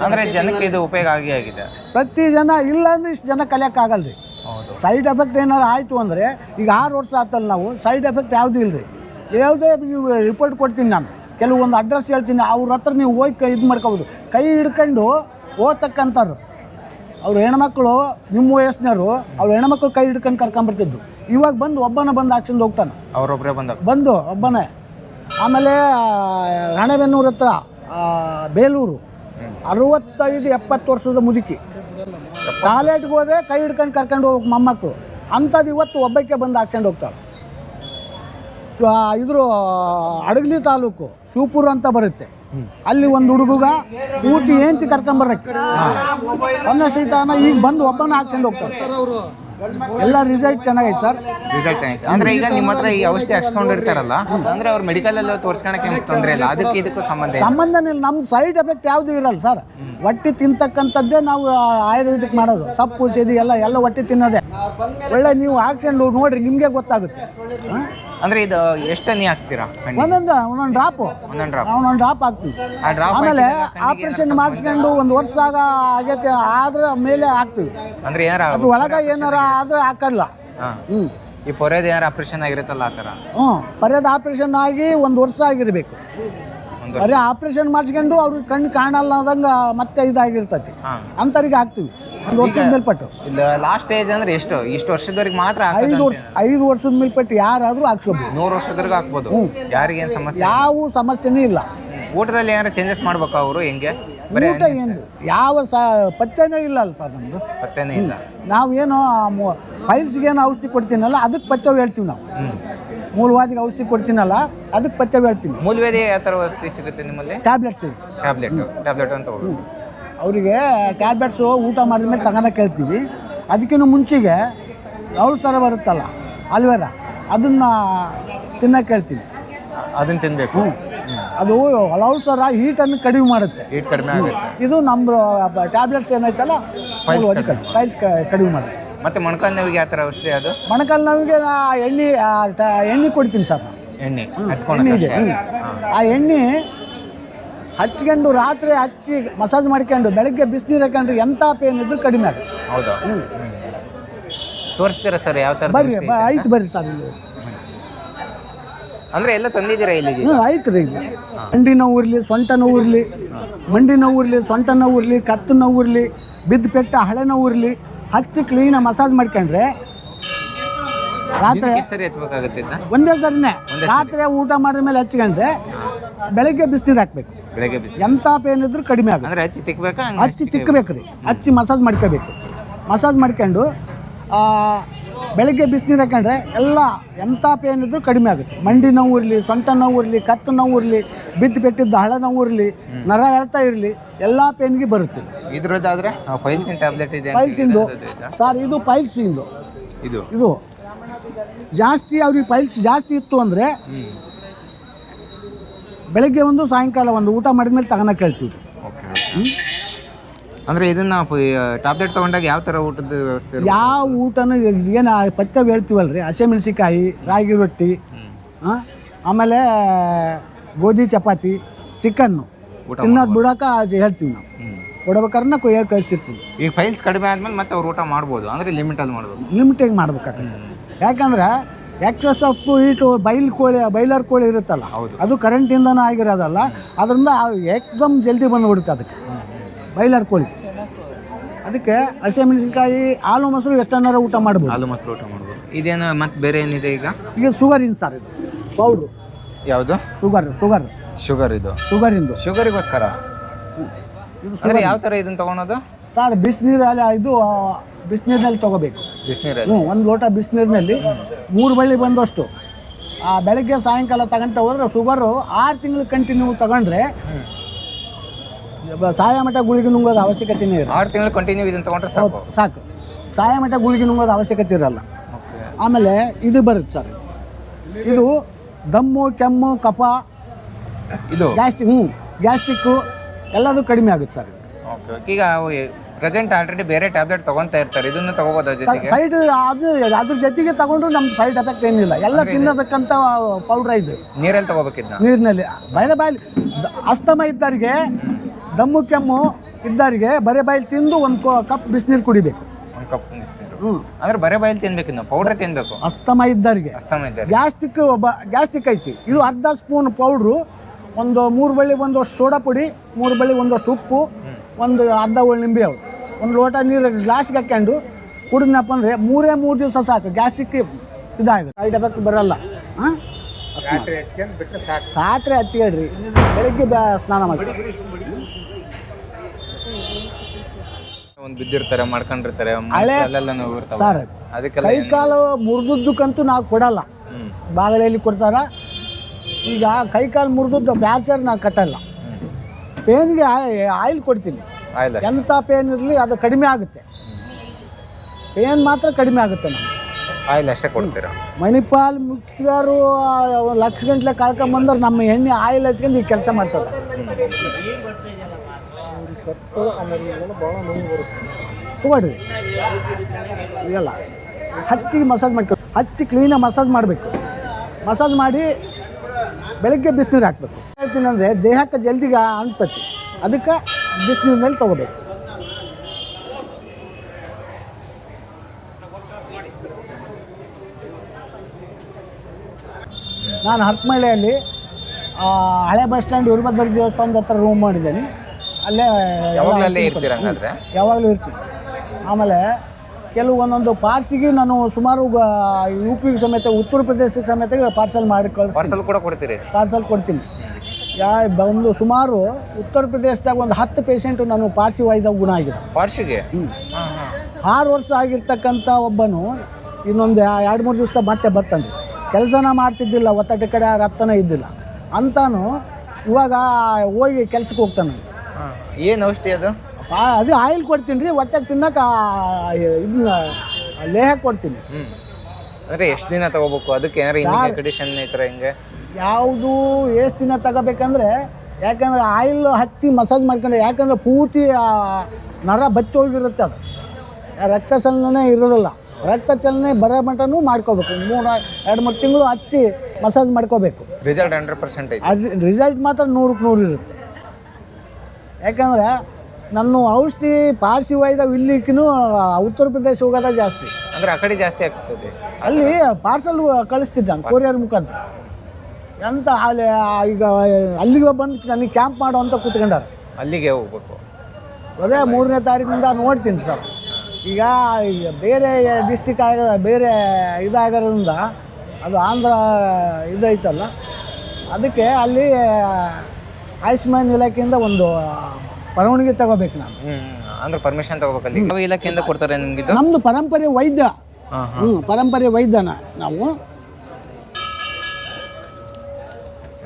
ಅಂದ್ರೆ ಜನಕ್ಕೆ ಇದು ಉಪಯೋಗ ಆಗಿ ಆಗಿದೆ. ಪ್ರತಿ ಜನ ಇಲ್ಲ ಅಂದ್ರೆ ಇಷ್ಟು ಜನ ಕಲಿಯೋಕ್ಕಾಗಲ್ಲ ರೀ ಹೌದು. ಸೈಡ್ ಎಫೆಕ್ಟ್ ಏನಾರು ಆಯಿತು ಅಂದರೆ ಈಗ ಆರು ವರ್ಷ ಆತಲ್ಲ ನಾವು ಸೈಡ್ ಎಫೆಕ್ಟ್ ಯಾವುದೂ ಇಲ್ಲ ರೀ ಯಾವುದೇ ನೀವು ರಿಪೋರ್ಟ್ ಕೊಡ್ತೀನಿ ನಾನು. ಕೆಲವೊಂದು ಅಡ್ರೆಸ್ ಹೇಳ್ತೀನಿ ಅವ್ರ ಹತ್ರ ನೀವು ಹೋಗಿ ಕೈ ಇದು ಮಾಡ್ಕೋಬೋದು. ಕೈ ಹಿಡ್ಕೊಂಡು ಓದ್ತಕ್ಕಂಥವ್ರು. ಅವ್ರು ಹೆಣ್ಮಕ್ಳು ನಿಮ್ಮ ವಯಸ್ಸಿನವರು ಅವ್ರ ಹೆಣ್ಮಕ್ಳು ಕೈ ಹಿಡ್ಕೊಂಡು ಕರ್ಕೊಂಡ್ಬರ್ತಿದ್ರು ಇವಾಗ ಬಂದು ಒಬ್ಬನ ಬಂದು ಹಾಕ್ಸ್ಕೊಂಡು ಹೋಗ್ತಾನೆ. ಅವರೊಬ್ಬರೇ ಬಂದಾಗ ಬಂದು ಒಬ್ಬನೇ. ಆಮೇಲೆ ರಾಣೆಬೆನ್ನೂರು ಹತ್ರ ಬೇಲೂರು. ಅರವತ್ತೈದು ಎಪ್ಪತ್ತು ವರ್ಷದ ಮುದುಕಿ. ಕಾಲೇಜ್ಗೆ ಹೋದ್ರೆ ಕೈ ಹಿಡ್ಕೊಂಡು ಕರ್ಕೊಂಡು ಹೋಗ್ಬೇಕು ಮೊಮ್ಮಕ್ಕಳು. ಅಂಥದ್ದು ಇವತ್ತು ಒಬ್ಬಕ್ಕೆ ಬಂದು ಹಾಕ್ಸ್ಕೊಂಡು ಹೋಗ್ತಾಳೆ. ಸೊ ಇದ್ರ ಅಡಗಲಿ ತಾಲೂಕು ಶಿವಪುರ ಅಂತ ಬರುತ್ತೆ. ಅಲ್ಲಿ ಒಂದು ಹುಡುಗ ಪೂರ್ತಿ ಏಂತಿ ಕರ್ಕೊಂಬರಕ್ಕೆ ಅನ್ನ ಸಹಿತ ಈಗ ಬಂದು ಒಬ್ಬನ ಹಾಕ್ಸ್ಕೊಂಡು ಹೋಗ್ತಾರೆ ಎಲ್ಲ ರಿಸಲ್ಟ್ ಚೆನ್ನಾಗೈತೆ ಸರ್. ರಿಸಲ್ಟ್ ಚೆನ್ನಾಗಿತ್ತು ಅಂದ್ರೆ ಈಗ ನಿಮ್ಮ ಹತ್ರ ಈ ಔಷಧಿ ಹಚ್ಕೊಂಡಿರ್ತಾರಲ್ಲ ಅಂದ್ರೆ ಅವ್ರು ಮೆಡಿಕಲ್ ಅಲ್ಲಿ ತೋರ್ಸ್ಕೊಳಕ್ಕೆ ಏನ್ ತೊಂದರೆ ಇಲ್ಲ? ಅದಕ್ಕೆ ಇದಕ್ಕೂ ಸಂಬಂಧ ಸಂಬಂಧನೇ ಇಲ್ಲ. ನಮ್ಮ ಸೈಡ್ ಎಫೆಕ್ಟ್ ಯಾವುದು ಇರಲ್ಲ ಸರ್. ಹೊಟ್ಟೆ ತಿಂತಕ್ಕಂಥದ್ದೇ ನಾವು ಆಯುರ್ವೇದಿಕ್ ಮಾಡೋದು. ಸೊಪ್ಪು ಸೆದಿ ಎಲ್ಲ ಎಲ್ಲ ಹೊಟ್ಟೆ ತಿನ್ನೋದೇ. ಒಳ್ಳೆ ನೀವು ಹಾಕ್ಸ್ಕೊಂಡು ನೋಡ್ರಿ ನಿಮಗೆ ಗೊತ್ತಾಗುತ್ತೆ? ಅಂದ್ರೆ ಇದು ಎಷ್ಟು ನೀ ಹಾಕ್ತೀರಾ? ಒಂದೊಂದು ಒಂದೊಂದು ಡ್ರಾಪು ಒಂದೊಂದು ಡ್ರಾಪ್ ಒಂದೊಂದು ಡ್ರಾಪ್ ಹಾಕ್ತೀವಿ. ಆ ಡ್ರಾಪ್ ಆಮೇಲೆ ಆಪರೇಷನ್ ಮಾಡಿಸ್ಕೊಂಡು ಒಂದು ವರ್ಷ ಆಗ ಆಗೈತೆ ಆದ್ರೆ ಮೇಲೆ ಹಾಕ್ತೀವಿ. ಅಂದ್ರೆ ಏನಾರ ಅದು ಒಳಗೆ ಏನಾರ ಆದ್ರೆ ಹಾಕಲ್ಲ. ಈ ಪೊರೆದ ಏನಾರ ಆಪರೇಷನ್ ಆಗಿರುತ್ತಲ್ಲ ಆ ಥರ? ಹ್ಞೂ ಪರ್ಯದ ಆಪರೇಷನ್ ಆಗಿ ಒಂದು ವರ್ಷ ಆಗಿರಬೇಕು. ಅದೇ ಆಪರೇಷನ್ ಮಾಡಿಸ್ಕೊಂಡು ಅವ್ರಿಗೆ ಕಣ್ಣು ಕಾಣಲ್ಲ ಅಂದಂಗೆ ಮತ್ತೆ ಇದಾಗಿರ್ತತಿ. ಅಂಥವ್ರಿಗೆ ಹಾಕ್ತೀವಿ. ಒಂದು ವರ್ಷದ ಮೇಲ್ಪಟ್ಟು. ಇಲ್ಲ ಲಾಸ್ಟ್ ಏಜ್ ಅಂದ್ರೆ ಎಷ್ಟು? ಇಷ್ಟು ವರ್ಷದವರೆಗೆ ಮಾತ್ರ ಐದು ವರ್ಷ ಐದು ವರ್ಷದ ಮೇಲ್ಪಟ್ಟು ಯಾರಾದರೂ ಹಾಕ್ಸ್ಕೊಬೋದು ನೂರು ವರ್ಷದವರೆಗೂ ಹಾಕ್ಬೋದು. ಯಾರಿಗೇನು ಸಮಸ್ಯೆ? ಯಾವ ಸಮಸ್ಯೆನೇ ಇಲ್ಲ. ಊಟದಲ್ಲಿ ಏನಾರ ಚೇಂಜಸ್ ಮಾಡ್ಬೇಕಾ ಅವರು ಹೆಂಗೆ? ಊಟ ಏನು ಯಾವ ಸ ಪಥ್ಯನೇ ಇಲ್ಲ ಅಲ್ಲ ಸರ್ ನಮ್ಮದು ಪತ್ತೇನೇ ಇಲ್ಲ. ನಾವೇನು ಫೈಲ್ಸ್ಗೆ ಏನು ಔಷಧಿ ಕೊಡ್ತೀನಲ್ಲ ಅದಕ್ಕೆ ಪಥ್ಯ ಹೇಳ್ತೀವಿ ನಾವು. ಮೂಲವಾದಿಗೆ ಔಷಧಿ ಕೊಡ್ತೀನಲ್ಲ ಅದಕ್ಕೆ ಪಥ್ಯ ಹೇಳ್ತೀನಿ ಮೂಲವೇದಿ ಯಾವ ಥರ ವಸತಿ ಸಿಗುತ್ತೆ ನಿಮ್ಮಲ್ಲಿ? ಟ್ಯಾಬ್ಲೆಟ್ಸ್ ಟ್ಯಾಬ್ಲೆಟ್ ಟ್ಯಾಬ್ಲೆಟ್ ಅಂತ ಅವರಿಗೆ ಟ್ಯಾಬ್ಲೆಟ್ಸು ಊಟ ಮಾಡಿದ ಮೇಲೆ ತಗೋಣಕ್ಕೆ ಕೇಳ್ತೀವಿ. ಅದಕ್ಕಿಂತ ಮುಂಚೆಗೆ ಅವ್ರ ಥರ ಬರುತ್ತಲ್ಲ ಅಲ್ವೇರ? ಅದನ್ನು ತಿನ್ನಕ್ಕೆ ಹೇಳ್ತೀನಿ ಅದನ್ನು ಹ್ಮ್. ಅದು ಹಲವು ಸರ ಹೀಟನ್ನು ಕಡಿಮೆ ಮಾಡುತ್ತೆ. ಹೀಟ್ ಕಡಿಮೆ ಆಗುತ್ತೆ. ಇದು ನಮ್ಮ ಟ್ಯಾಬ್ಲೆಟ್ಸ್ ಏನೈತಲ್ಲ. ಫೈಲ್ಸ್ ಕಡಿಮೆ ಮಾಡುತ್ತೆ. ಮತ್ತೆ ಮೊಣಕಾಲು ನೋವಿಗೆ ಯಾವ ಥರ ಔಷಧಿ ಅದು? ಮೊಣಕಾಲು ನೋವಿಗೆ ನಾ ಎಣ್ಣೆ ಎಣ್ಣೆ ಕೊಡ್ತೀನಿ ಸರ್ ನಾನು. ಎಣ್ಣೆ ಹಚ್ಕೊಂಡು ಆ ಎಣ್ಣೆ ಹಚ್ಕೊಂಡು ರಾತ್ರಿ ಹಚ್ಚಿ ಮಸಾಜ್ ಮಾಡ್ಕೊಂಡು ಬೆಳಗ್ಗೆ ಬಿಸಿನೀರು ಹಾಕೊಂಡ್ರೆ ಎಂಥ ಪೇನ್ ಇದ್ರೂ ಕಡಿಮೆ ಆಗುತ್ತೆ. ಹೌದಾ. ತೋರಿಸ್ತೀರಾ ಸರ್ ಯಾವ ಥರ ಬರ್ರಿ ಬ- ಆಯ್ತು ಬರ್ರಿ ಸರ್. ಇಲ್ಲಿ ಅಂದ್ರೆ ಎಲ್ಲ ತಂದಿದ್ದೀರಾ ಇಲ್ಲಿಗೆ? ಹ್ಞೂ ಆಯ್ತು ರೀ ಇಲ್ಲಿ ಮಂಡಿ ನೋವು ಇರಲಿ ಸೊಂಟ ನೋವು ಇರಲಿ ಮಂಡಿ ನೋವು ಇರಲಿ ಸೊಂಟ ನೋವು ಇರಲಿ ಕತ್ತು ನೋವು ಇರಲಿ ಬಿದ್ದು ಪೆಟ್ಟ ಹಳೆ ನೋವು ಇರಲಿ ಹಚ್ಚಿ ಕ್ಲೀನಾಗಿ ಮಸಾಜ್ ಮಾಡ್ಕೊಂಡ್ರೆ ರಾತ್ರಿ ಎಷ್ಟು ಸರಿ ಹಚ್ಬೇಕಾಗುತ್ತೆ ಇದನ್ನ ಒಂದೇ ಸರಿನೇ ರಾತ್ರಿ ಊಟ ಮಾಡಿದ ಮೇಲೆ ಹಚ್ಕೊಂಡ್ರೆ ಬೆಳಗ್ಗೆ ಬಿಸಿನೀರು ಹಾಕ್ಬೇಕು. ಬೆಳಗ್ಗೆ ಬಿಸಿ. ಎಂಥ ಪೇನ್ ಇದ್ರೂ ಕಡಿಮೆ ಆಗುತ್ತೆ. ಅಂದ್ರೆ ಹಚ್ಚಿ ತಿಕ್ಕಬೇಕು ಹಚ್ಚಿ ತಿಕ್ಕಬೇಕು ರೀ ಹಚ್ಚಿ ಮಸಾಜ್ ಮಾಡ್ಕೋಬೇಕು. ಮಸಾಜ್ ಮಾಡ್ಕೊಂಡು ಆ, ಬೆಳಗ್ಗೆ ಬಿಸಿನೀರು ಹಾಕೊಂಡ್ರೆ ಎಲ್ಲ ಎಂಥ ಪೇನ್ ಇದ್ರೂ ಕಡಿಮೆ ಆಗುತ್ತೆ. ಮಂಡಿ ನೋವು ಇರಲಿ ಸೊಂಟ ನೋವು ಇರಲಿ ಕತ್ತು ನೋವು ಇರಲಿ ಬಿದ್ದು ಪೆಟ್ಟಿದ್ದ ಹಳೆ ನೋವು ಇರಲಿ ನರ ಎಳ್ತಾ ಇರಲಿ ಎಲ್ಲ ಪೇನ್ಗೆ ಬರುತ್ತೆ. ಇದ್ರದ್ದಾದ್ರೆ ಪೈಲ್ಸಿನ ಟ್ಯಾಬ್ಲೆಟ್ ಇದೆ ಪೈಲ್ಸಿಂದು ಸರ್ ಇದು ಪೈಲ್ಸಿಂದು ಇದು. ಇದು ಜಾಸ್ತಿ ಅವ್ರಿಗೆ ಪೈಲ್ಸ್ ಜಾಸ್ತಿ ಇತ್ತು ಅಂದರೆ ಬೆಳಗ್ಗೆ ಒಂದು ಸಾಯಂಕಾಲ ಒಂದು ಊಟ ಮಾಡಿದ್ಮೇಲೆ ತಗೋಣಕ್ಕೆ ಕೇಳ್ತೀವಿ ಓಕೆ ಅಂದ್ರೆ ಇದನ್ನ ಟ್ಯಾಬ್ಲೆಟ್ ತಗೊಂಡಾಗ ಯಾವ ತರ ಊಟದ ವ್ಯವಸ್ಥೆ? ಯಾವ ಊಟನೂ ಏನು ಪಥ್ಯ ಹೇಳ್ತೀವಲ್ರಿ? ಹಸಿಮೆಣಸಿಕಾಯಿ ರಾಗಿ ರೊಟ್ಟಿ ಆಮೇಲೆ ಗೋಧಿ ಚಪಾತಿ ಚಿಕನ್ನು. ತಿನ್ನೋದು ಬಿಡೋಕ ಹೇಳ್ತೀವಿ ನಾವು. ಕೊಡ್ಬೇಕಾದ್ರೆ ನಾವು ಹೇಳಿ ಕಳಿಸಿರ್ತೀವಿ. ಈಗ ಫೈಲ್ಸ್ ಕಡಿಮೆ ಆದ್ಮೇಲೆ ಮತ್ತೆ ಅವ್ರು ಊಟ ಮಾಡ್ಬೋದು ಅಂದ್ರೆ ಲಿಮಿಟಲ್ಲಿ ಮಾಡ್ಬೋದು. ಲಿಮಿಟಾಗಿ ಮಾಡ್ಬೇಕಾಗ್ತದೆ ಯಾಕಂದ್ರೆ ಎಕ್ಸಸ್ ಆಫ್ ಹೀಟು ಬೈಲ್ ಕೋಳಿ ಬೈಲರ್ ಕೋಳಿ ಇರುತ್ತಲ್ಲ. ಅದು ಕರೆಂಟಿಂದನೂ ಆಗಿರೋದಲ್ಲ ಅದರಿಂದ ಏಕ್ದಮ್ ಜಲ್ದಿ ಬಂದುಬಿಡುತ್ತೆ ಅದಕ್ಕೆ. ಬೈಲರ್ ಕೋಳಿ. ಅದಕ್ಕೆ ಹಸಿಮೆಣಸಿನ್ಕಾಯಿ ಹಾಲು ಮೊಸರು ಎಷ್ಟನ್ನಾರ ಊಟ ಮಾಡ್ಬೋದು. ಹಾಲು ಮೊಸರು ಊಟ ಮಾಡ್ಬೋದು. ಇದೇನು ಮತ್ತೆ ಬೇರೆ ಏನಿದೆ ಈಗ? ಈಗ ಶುಗರಿನ್ ಸರ್ ಇದು. ಪೌಡ್ರು ಯಾವುದು? ಶುಗರ್ ಶುಗರ್ ಶುಗರ್ ಇದು. ಶುಗರಿಂದು ಶುಗರಿಗೋಸ್ಕರ ಇದು ಯಾವ ತರ ಇದನ್ನ ತಗೊಳೋದು? ಸರ್ ಬಿಸಿನೀರಲ್ಲಿ ಇದು ಬಿಸಿನೀರಿನಲ್ಲಿ ತೊಗೋಬೇಕು. ಬಿಸಿನೀರಲ್ಲಿ. ಹ್ಞೂ ಒಂದು ಲೋಟ ಬಿಸಿನೀರಿನಲ್ಲಿ ಮೂರು ಬಳ್ಳಿ ಬಂದಷ್ಟು. ಆ ಬೆಳಗ್ಗೆ ಸಾಯಂಕಾಲ ತಗೊಂತ ಹೋದ್ರೆ ಶುಗರು ಆರು ತಿಂಗಳು ಕಂಟಿನ್ಯೂ ತಗೊಂಡ್ರೆ ಸಾಯಮಠ ಸಾಯ ಮಟ್ಟ ಗುಳಿಗೆ ನುಂಗೋದು ಅವಶ್ಯಕತೆನೇ ಇರಲ್ಲ ಆರು ತಿಂಗಳು ಕಂಟಿನ್ಯೂ ಇದನ್ನು ತಗೊಂಡ್ರೆ ಸಾಕು. ಸಾಕು. ಸಾಯ ಮಟ್ಟ ಗುಳಿಗೆ ನುಂಗೋದು ಅವಶ್ಯಕತೆ ಇರಲ್ಲ. ಆಮೇಲೆ ಇದು ಬರುತ್ತೆ ಸರ್ ಇದು. ದಮ್ಮು ಕೆಮ್ಮು ಕಫ ಇದು? ಗ್ಯಾಸ್ಟಿಕ್ ಹ್ಞೂ ಗ್ಯಾಸ್ಟಿಕ್ಕು ಎಲ್ಲದೂ ಕಡಿಮೆ ಆಗುತ್ತೆ ಸರ್ ಈಗ ಪ್ರೆಸೆಂಟ್ ಆಲ್ರೆಡಿ ಬೇರೆ ಟ್ಯಾಬ್ಲೆಟ್ ತಗೊಂತಾ ಇರ್ತಾರೆ. ಇದನ್ನು ತಗೋಬಹುದು ಜೊತೆಗೆ? ಸೈಡ್ ಅದು ಅದ್ರ ಜೊತೆಗೆ ತಗೊಂಡ್ರು ನಮ್ಮ ಸೈಡ್ ಎಫೆಕ್ಟ್ ಏನಿಲ್ಲ. ಎಲ್ಲ ತಿನ್ನೋದಕ್ಕಂತ ಪೌಡ್ರ್ ಇದೆ. ನೀರಲ್ಲಿ ತಗೋಬೇಕಿದ್ನ? ನೀರಿನಲ್ಲಿ. ಬಯಲ ಬಾಯಲ್ಲಿ ಅಸ್ತಮ ಇದ್ದವರಿಗೆ ದಮ್ಮು ಕೆಮ್ಮು ಇದ್ದವರಿಗೆ ಬರೆ ಬಾಯಲ್ಲಿ ತಿಂದು ಒಂದು ಕಪ್ ಬಿಸಿನೀರು ಕುಡಿಬೇಕು. ಒಂದು ಕಪ್ ಬಿಸಿನೀರು. ಅಂದ್ರೆ ಬರೇ ಬಾಯಲ್ಲಿ ತಿನ್ಬೇಕು ನಾವು ಪೌಡರ್ ತಿನ್ಬೇಕು? ಅಸ್ತಮ ಇದ್ದವರಿಗೆ. ಅಸ್ತಮ ಇದ್ದಾರೆ ಗ್ಯಾಸ್ಟಿಕ್ ಒಬ್ಬ ಗ್ಯಾಸ್ಟಿಕ್ ಐತಿ. ಇದು ಅರ್ಧ ಸ್ಪೂನ್ ಪೌಡ್ರು ಒಂದು ಮೂರು ಬಳ್ಳಿ ಒಂದಷ್ಟು ಸೋಡಾ ಪುಡಿ ಮೂರು ಬಳ್ಳಿ ಒಂದಷ್ಟು ಉಪ್ಪು ಒಂದು ಅರ್ಧ ಒಳ್ಳೆ ನಿಂಬೆ ಅವು. ಒಂದು ಲೋಟ ನೀರು ಗ್ಲಾಸ್ಗೆ ಹಾಕ್ಕೊಂಡು ಕುಡಿದ್ನಪ್ಪ ಅಂದರೆ ಮೂರೇ ಮೂರು ದಿವಸ ಸಾಕು ಗ್ಯಾಸ್ಟಿಕ್ ಇದಾಗುತ್ತೆ. ಸೈಡ್ ಎಫೆಕ್ಟ್ ಬರಲ್ಲ. ಹಾಂ? ಸಾತ್ರೆ ಹಚ್ಚಿಗಡ್ರಿ ಬೆಳಗ್ಗೆ ಬ್ಯಾ ಸ್ನಾನ ಮಾಡಿ. ಒಂದು ಬಿದ್ದಿರ್ತಾರೆ ಮಾಡ್ಕೊಂಡಿರ್ತಾರೆ ಹಳೆ- ಸರ್ ಅದಕ್ಕೆಲ್ಲ ಕೈ ಕಾಲು ಮುರಿದದ್ದಕ್ಕಂತೂ ನಾವು ಕೊಡಲ್ಲ. ಬಾಗಲೆಯಲ್ಲಿ ಕೊಡ್ತಾರ. ಈಗ ಕೈ ಕಾಲು ಮುರಿದದ್ದು ಫ್ಯಾಚರ್ ನಾವು ಕಟ್ಟಲ್ಲ. ಪೇನ್ಗೆ ಆಯಿಲ್ ಕೊಡ್ತೀನಿ. ಆಯಿಲ್ ಎಂಥ ಪೇನ್ ಇರಲಿ ಅದು ಕಡಿಮೆ ಆಗುತ್ತೆ. ಪೇನ್ ಮಾತ್ರ ಕಡಿಮೆ ಆಗುತ್ತೆ ನಮ್ಗೆ. ಆಯಿಲ್ ಅಷ್ಟೇ ಕೊಡ್ತೀರಾ? ಮಣಿಪಾಲ್ ಮುಖ್ಯರು ಲಕ್ಷ ಗಂಟ್ಲೆ ಕಳ್ಕೊಂಬಂದ್ರೆ ನಮ್ಮ ಎಣ್ಣೆ ಆಯಿಲ್ ಹಚ್ಕೊಂಡು ಈ ಕೆಲಸ ಮಾಡ್ತದೆ. ತಗೊಳ್ರಿ ಇಲ್ಲ. ಹಚ್ಚಿ ಮಸಾಜ್ ಮಾಡ್ಕೊ ಹಚ್ಚಿ ಕ್ಲೀನಾಗಿ ಮಸಾಜ್ ಮಾಡಬೇಕು. ಮಸಾಜ್ ಮಾಡಿ ಬೆಳಗ್ಗೆ ಬಿಸಿನೀರು ಹಾಕ್ಬೇಕು. ಹೇಳ್ತೀನಿ ಅಂದರೆ ದೇಹಕ್ಕೆ ಜಲ್ದಿಗೆ ಅಂತತಿ ಅದಕ್ಕೆ ಮೇಲೆ ತೊಗೋಬೇಕು. ನಾನು ಹರಪನಹಳ್ಳಿಯಲ್ಲಿ ಆ, ಹಳೆ ಬಸ್ ಸ್ಟ್ಯಾಂಡ್ ಯುರ್ಬದ್ವರ್ಗ ದೇವಸ್ಥಾನದ ಹತ್ರ ರೂಮ್ ಮಾಡಿದ್ದೀನಿ. ಅಲ್ಲೇ ಯಾವಾಗಲೂ ಇರ್ತೀನಿ. ಆಮೇಲೆ ಕೆಲವು ಒಂದೊಂದು ಪಾರ್ಸಿಗೆ ನಾನು ಸುಮಾರು ಯು ಪಿ ಸಮೇತ ಉತ್ತರ ಪ್ರದೇಶಕ್ಕೆ ಸಮೇತ ಪಾರ್ಸಲ್ ಮಾಡಿ ಕಳಿಸ್ತೀನಿ. ಪಾರ್ಸಲ್ ಕೂಡ ಕೊಡ್ತೀರಿ? ಪಾರ್ಸಲ್ ಕೊಡ್ತೀನಿ. ಯಾ ಒಂದು ಸುಮಾರು ಉತ್ತರ ಪ್ರದೇಶದಾಗ ಒಂದು ಹತ್ತು ಪೇಷಂಟು ನಾನು ಪಾರ್ಸಿ ವಾಯ್ದಾಗ ಗುಣ ಆಗಿದೆ. ಪಾರ್ಸಿಗೆ ಹಾಂ ಆರು ವರ್ಷ ಆಗಿರ್ತಕ್ಕಂಥ ಒಬ್ಬನು ಇನ್ನೊಂದು ಎರಡು ಮೂರು ದಿವಸ ಮತ್ತೆ ಬರ್ತಾನೆ. ಕೆಲಸನ ಮಾಡ್ತಿದ್ದಿಲ್ಲ ಒತ್ತಡ ಕಡೆ ರಕ್ತನ ಇದ್ದಿಲ್ಲ. ಅಂತಾನು ಇವಾಗ ಹೋಗಿ ಕೆಲ್ಸಕ್ಕೆ ಹೋಗ್ತಾನೆ. ಏನು ಔಷಧಿ ಅದು? ಅದು ಆಯಿಲ್ ಕೊಡ್ತೀನಿ ರೀ ಹೊಟ್ಟೆಗೆ ತಿನ್ನಕ್ಕೆ ಇದನ್ನ ಲೇಹ ಕೊಡ್ತೀನಿ. ಅಂದರೆ ಎಷ್ಟು ದಿನ ತಗೋಬೇಕು? ಅದಕ್ಕೆ ಏನಾರ ಕಂಡೀಷನ್ ಈ ಥರ ಹಿಂಗೆ? ಯಾವುದು ಎಷ್ಟು ದಿನ ತಗೋಬೇಕಂದ್ರೆ ಯಾಕಂದ್ರೆ ಆಯಿಲ್ ಹಚ್ಚಿ ಮಸಾಜ್ ಮಾಡ್ಕೊಂಡ್ರೆ ಯಾಕಂದ್ರೆ ಪೂರ್ತಿ ನರ ಬತ್ತಿ ಹೋಗಿರುತ್ತೆ ಅದು. ರಕ್ತ ಚಲನೆ ಇರೋದಿಲ್ಲ. ರಕ್ತ ಚಲನೆ ಬರೋ ಮಟನೂ ಮಾಡ್ಕೋಬೇಕು. ಮೂರು ಎರಡು ಮೂರು ತಿಂಗಳು ಹಚ್ಚಿ ಮಸಾಜ್ ಮಾಡ್ಕೋಬೇಕು. ರಿಸಲ್ಟ್ ಹಂಡ್ರೆಡ್ ಪರ್ಸೆಂಟ್ ಅದು ರಿಸಲ್ಟ್ ಮಾತ್ರ ನೂರಕ್ಕೆ ನೂರು ಇರುತ್ತೆ. ಯಾಕಂದ್ರೆ ನನ್ನ ಔಷಧಿ ಪಾರ್ಸಿ ವೈದ ಇಲ್ಲಿಕ್ಕೂ ಉತ್ತರ ಪ್ರದೇಶ ಹೋಗೋದ ಜಾಸ್ತಿ. ಅಂದರೆ ಆ ಕಡೆ ಜಾಸ್ತಿ ಆಗ್ತದೆ. ಅಲ್ಲಿ ಪಾರ್ಸಲ್ ಕಳಿಸ್ತಿದ್ದ ಕೊರಿಯರ್ ಮುಖಾಂತರ. ಎಂತ ಅಲ್ಲಿ ಈಗ ಅಲ್ಲಿಗೆ ಬಂದು ನನಗೆ ಕ್ಯಾಂಪ್ ಮಾಡು ಅಂತ ಕೂತ್ಕೊಂಡಾರೆ ಅಲ್ಲಿಗೆ ಹೋಗ್ಬೇಕು. ಅದೇ ಮೂರನೇ ತಾರೀಕಿನಿಂದ ನೋಡ್ತೀನಿ ಸರ್. ಈಗ ಈಗ ಬೇರೆ ಡಿಸ್ಟಿಕ್ ಆಗ ಬೇರೆ ಇದಾಗಿರೋದ್ರಿಂದ ಅದು ಆಂಧ್ರ ಇದೈತಲ್ಲ ಅದಕ್ಕೆ ಅಲ್ಲಿ ಆಯುಷ್ಮಾನ್ ಇಲಾಖೆಯಿಂದ ಒಂದು ಪರವಾನಗಿ ತಗೋಬೇಕು ನಾನು. ಅಂದ್ರೆ ಪರ್ಮಿಷನ್ ತಗೋಬೇಕಲ್ಲಿ ಯಾವ ಇಲಾಖೆಯಿಂದ ಕೊಡ್ತಾರೆ ನಮ್ದು ನಮ್ಮದು ಪರಂಪರೆ ವೈದ್ಯ. ಹ್ಞೂ ಪರಂಪರೆ ವೈದ್ಯನ ನಾವು.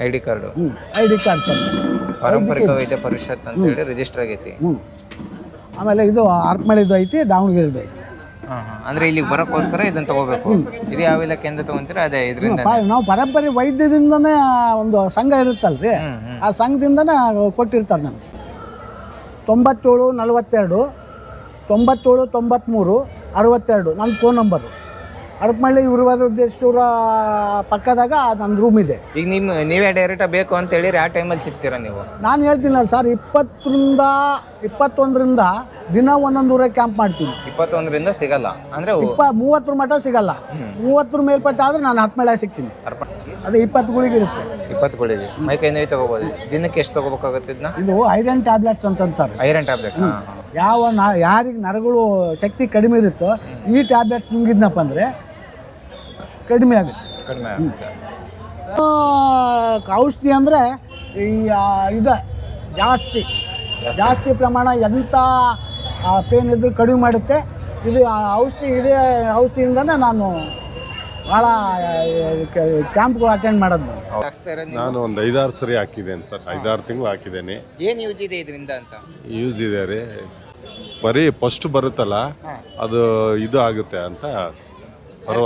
I D card. ಹ್ಞೂ ಐ ಡಿ ಕಾರ್ಡ್ ಸರ್. ಪಾರಂಪರಿಕ ವೈದ್ಯ ಪರಿಷತ್ ಅಂತ ಹೇಳಿ ರಿಜಿಸ್ಟರ್ ಆಗೈತಿ. ಹ್ಞೂ ಆಮೇಲೆ ಇದು ಆರ್ಪಮಳಿದು ಐತಿ ದಾವಣಗೆರೆದು ಐತಿ. ಹಾ ಹಾ. ಅಂದ್ರೆ ಇಲ್ಲಿಗೆ ಬರೋಕ್ಕೋಸ್ಕರ ಇದನ್ನ ತಗೋಬೇಕು. ಇದು ಯಾವ ಇಲಾಖೆಯಿಂದ ತಗೊಂತೀರಾ? ಅದೇ ಇದರಿಂದ ಪ- ನಾವು ಪರಂಪರೆ ವೈದ್ಯದಿಂದನೇ ಒಂದು ಸಂಘ ಇರುತ್ತಲ್ರಿ? ಆ ಸಂಘದಿಂದನೇ ಕೊಟ್ಟಿರ್ತಾರೆ ನಮಗೆ. ತೊಂಬತ್ತೇಳು ನಲವತ್ತೆರಡು ತೊಂಬತ್ತೇಳು ತೊಂಬತ್ತ್ಮೂರು ಅರವತ್ತೆರಡು ನನ್ನ ಫೋನ್ ನಂಬರು ಅರಪಮಳ್ಳಿ ವೀರಭದ್ರೇಶ್ವರ ಪಕ್ಕದಾಗ ನನ್ನ ರೂಮ್ ಇದೆ. ಈಗ ನಿಮ್ಮ ನೀವೇ ಡೈರೆಕ್ಟ್ ಬೇಕು ಅಂತ ಹೇಳಿರಿ ಆ ಟೈಮಲ್ಲಿ ಸಿಗ್ತೀರಾ ನೀವು? ನಾನು ಹೇಳ್ತೀನಲ್ಲ ಸರ್ ಇಪ್ಪತ್ತರಿಂದ ಇಪ್ಪತ್ತೊಂದರಿಂದ ದಿನ ಒಂದೊಂದು ಊರ ಕ್ಯಾಂಪ್ ಮಾಡ್ತೀನಿ. ಇಪ್ಪತ್ತೊಂದರಿಂದ ಸಿಗಲ್ಲ. ಅಂದ್ರೆ ಇಪ್ಪ ಮೂವತ್ತರ ಮಟ್ಟ ಸಿಗಲ್ಲ. ಮೂವತ್ತರ ಮೇಲ್ಪಟ್ಟ ಆದ್ರೆ ನಾನು ಹತ್ತು ಸಿಗ್ತೀನಿ. ಅದು ಇಪ್ಪತ್ತು ಗುಳಿಗೆ ಇರುತ್ತೆ. ಇಪ್ಪತ್ತು ಗುಳಿಗೆ. ಮೈ ಕೈ ನೋವು ತಗೋಬೋದು. ದಿನಕ್ಕೆ ಎಷ್ಟು ತಗೋಬೇಕಾಗುತ್ತೆ ಇದನ್ನ? ಇದು ಐರನ್ ಟ್ಯಾಬ್ಲೆಟ್ಸ್ ಅಂತಂದು ಸರ್ ಐರನ್ ಟ್ಯಾಬ್ಲೆಟ್ ಯಾವ ನ ಯಾರಿಗೆ ನರಗಳು ಶಕ್ತಿ ಕಡಿಮೆ ಇರುತ್ತೋ ಈ ಟ್ಯಾಬ್ಲೆಟ್ಸ್ ನುಂಗಿದ್ನಪ್ಪ ಅಂದರೆ ಕಡಿಮೆ ಆಗುತ್ತೆ. ಕಡಿಮೆ ಆಗುತ್ತೆ. ಆ, ಔಷಧಿ ಅಂದರೆ ಈ ಇದೆ ಜಾಸ್ತಿ. ಜಾಸ್ತಿ. ಪ್ರಮಾಣ ಎಂಥ ಪೇನ್ ಇದ್ರೂ ಕಡಿಮೆ ಮಾಡುತ್ತೆ. ಇದು ಆ ಔಷಧಿ ಇದೇ ಔಷಧಿಯಿಂದನೇ ನಾನು ಭಾಳ ಕ್ಯಾಂಪ್ಗಳು ಅಟೆಂಡ್ ಮಾಡೋದು? ನಾನು ಒಂದು ಐದಾರು ಸರಿ ಹಾಕಿದ್ದೇನೆ ಸರ್. ಐದಾರು ತಿಂಗಳು ಹಾಕಿದ್ದೇನೆ. ಏನು ಯೂಸ್ ಇದೆ ಇದರಿಂದ ಅಂತ? ಯೂಸ್ ಇದೆ ರೀ. ಬರೀ ಫಸ್ಟ್ ಬರುತ್ತಲ್ಲ ಅದು ಇದು ಆಗುತ್ತೆ ಅಂತ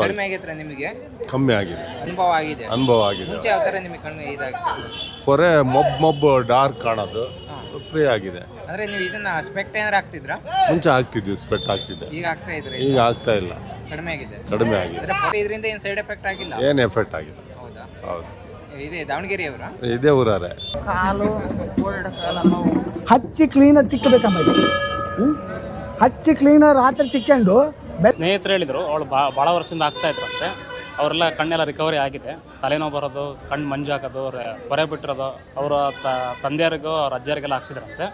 ಕಡಿಮೆ ಆಗೈತ್ರ ನಿಮಗೆ? ಕಮ್ಮಿ ಆಗಿದೆ. ಅನುಭವ ಆಗಿದೆ. ಅನುಭವ ಆಗಿದೆ. ಮುಂಚೆ ಯಾವ ಥರ ನಿಮಗೆ ಕಣ್ಣು ಇದಾಗುತ್ತೆ? ಪೊರೆ ಮೊಬ್ ಮೊಬ್ ಡಾರ್ಕ್ ಕಾಣೋದು. ಫ್ರೀ ಆಗಿದೆ. ಅಂದ್ರೆ ನೀವು ಇದನ್ನ ಸ್ಪೆಕ್ಟ್ ಏನಾರ ಹಾಕ್ತಿದ್ರಾ? ಮುಂಚೆ ಆಗ್ತಿದ್ವಿ ಸ್ಪೆಕ್ಟ್ ಆಗ್ತಿದ್ದೆ ಈಗ ಆಗ್ತಾ ಇದ್ರೆ ಈಗ ಆಗ್ತಾ ಇಲ್ಲ. ಕಡಿಮೆ ಆಗಿದೆ. ಕಡಿಮೆ ಆಗಿದೆ. ಅಂದ್ರೆ ಪರಿ ಇದರಿಂದ ಏನು ಸೈಡ್ ಎಫೆಕ್ಟ್ ಆಗಿಲ್ಲ? ಏನು ಎಫೆಕ್ಟ್ ಆಗಿದೆ? ಹೌದಾ? ಹೌದು. ಇದೆ ದಾವಣಗೆರೆ ಅವರ ಇದೇ ಊರಾರೆ ಹಚ್ಚಿ ಕ್ಲೀನಾಗಿ ತಿಕ್ಕಬೇಕಮ್ಮ ಇದು. ಹ್ಞೂ ಹಚ್ಚಿ ಕ್ಲೀನಾಗಿ ರಾತ್ರಿ ತಿಕ್ಕೊಂಡು ಸ್ನೇಹಿತರು ಹೇಳಿದರು ಅವಳು ಬಾ ಭಾಳ ವರ್ಷದಿಂದ ಹಾಕ್ಸ್ತಾ ಇದ್ರಂತೆ ಅವರೆಲ್ಲ ಕಣ್ಣೆಲ್ಲ ರಿಕವರಿ ಆಗಿದೆ. ತಲೆನೋವು ಬರೋದು ಕಣ್ಣು ಮಂಜಾಕೋದು ರೆ- ಹೊರೆ ಬಿಟ್ಟಿರೋದು ಅವರ ತಂದೆಯರಿಗೂ ಅವ್ರ ಅಜ್ಜರಿಗೆಲ್ಲ ಹಾಕ್ಸಿದ್ರಂತೆ